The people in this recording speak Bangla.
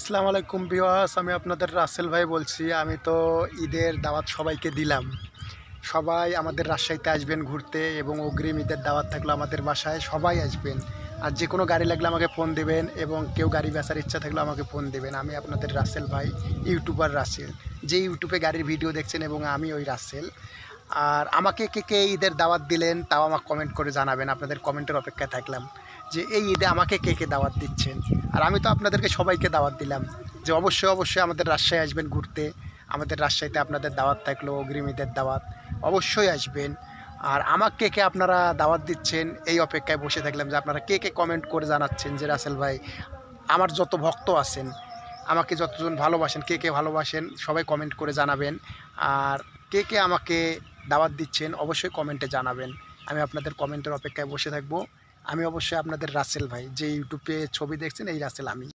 আসসালামু আলাইকুম বিওয়াস আমি আপনাদের রাসেল ভাই বলছি। আমি তো ঈদের দাওয়াত সবাইকে দিলাম। সবাই আমাদের রাজশাহীতে আসবেন ঘুরতে এবং অগ্রিম ঈদের দাওয়াত থাকলে আমাদের বাসায় সবাই আসবেন। আর যে কোনো গাড়ি লাগলে আমাকে ফোন দেবেন এবং কেউ গাড়ি বেচার ইচ্ছা থাকলে আমাকে ফোন দেবেন। আমি আপনাদের রাসেল ভাই, ইউটিউবার রাসেল। যে ইউটিউবে গাড়ির ভিডিও দেখছেন এবং আমি ওই রাসেল। আর আমাকে কে কে ঈদের দাওয়াত দিলেন তাও আমাকে কমেন্ট করে জানাবেন। আপনাদের কমেন্টের অপেক্ষায় থাকলাম যে এই ঈদে আমাকে কে কে দাওয়াত দিচ্ছেন? আর আমি তো আপনাদেরকে সবাইকে দাওয়াত দিলাম যে অবশ্যই অবশ্যই আমাদের রাজশাহী আসবেন ঘুরতে। আমাদের রাজশাহীতে আপনাদের দাওয়াত থাকল অগ্রিম ঈদের দাওয়াত। অবশ্যই আসবেন। আর আমাকে কে কে আপনারা দাওয়াত দিচ্ছেন এই অপেক্ষায় বসে থাকলাম যে আপনারা কে কে কমেন্ট করে জানাচ্ছেন যে রাসেল ভাই, আমার যত ভক্ত আছেন, আমাকে যতজন ভালোবাসেন, কে কে ভালোবাসেন সবাই কমেন্ট করে জানাবেন। আর কে কে আমাকে দাওয়াত দিচ্ছেন, অবশ্যই কমেন্টে জানাবেন। আমি আপনাদের কমেন্টের অপেক্ষায় বসে থাকব। আমি অবশ্যই আপনাদের রাসেল ভাই, যে ইউটিউবে ছবি দেখছেন, এই রাসেল আমি।